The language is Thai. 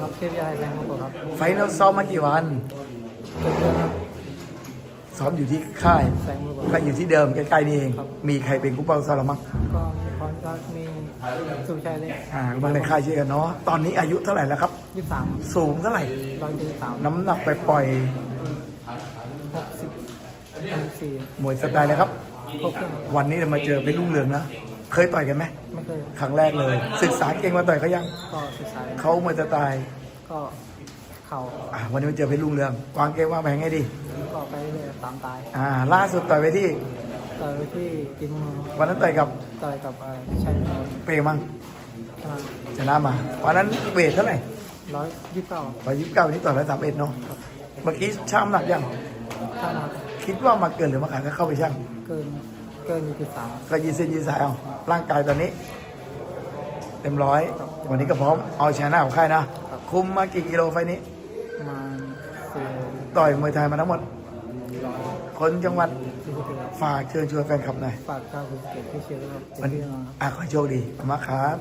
ครับเทียบยาแรงมากกว่าครับไฟนอลซ้อมมากี่วันเกิดเรื่องครับซ้อมอยู่ที่ค่ายแรงมากกว่าก็อยู่ที่เดิมใกล้ๆนี่เอง ครับ มีใครเป็นกู้เป้าซ้อมเรามั้งก็มีพรก็มีสุชัยเลยอ่าบางในค่ายเชื่อกันเนาะ ตอนนี้อายุเท่าไหร่แล้วครับ ยี่สิบสามสูงเท่าไหร่ ร้อยยี่สิบสามน้ำหนักไปปล่อยหกสิบหกสี่ๆมวยสไตล์เลยครับ ครบเครื่องวันนี้เรามาเจอเป็นรุ่งเรืองนะ เคยต่อยกันไหมไม่เคยครั้งแรกเลย ศึกษาเก่งมาต่อยเขายังก็ศึกษาเขามวยสไตล์ก็เข่าอ่าวันนี้มาเจอเป็นรุ่งเรืองวางเกมวางแผนไงดีก็ไปเรื่อยตามตายอ่า ล่าสุดต่อยไปที่ต่อยไปที่กินมือวันนั้นต่อยกับต่อยกับเอ่อชัยเปรมังชนะชนะมาวันนั้นเวทเท่าไหร่ร้อยยี่สิบเก้าร้อยยี่สิบเก้านี้ต่อยร้อยสามเอ็ดเนาะเมื่อกี้ช่างน้ำหนักยังถ้ามาคิดว่ามาเกินหรือมาขาดก็เข้าไปช่างเกินเกินยี่สิบสามก็ยืนเส้นยืนสายเอา ร่างกายตอนนี้ เต็มร้อย วันนี้ก็พร้อมเอาชนะของค่ายนะ คุมมากี่กิโลไฟล์นี้ประมาณสี่ต่อยมวยไทยมาทั้งหมดร้อยคนจังหวัดสี่สิบเอ็ดฝากเชิญชวนแฟนคลับหน่อย ฝากชาวภูเก็ตที่เชียร์ด้วยครับวันเต็มที่แน่นอนครับอะขอให้โชคดีขอบคุณมากครับ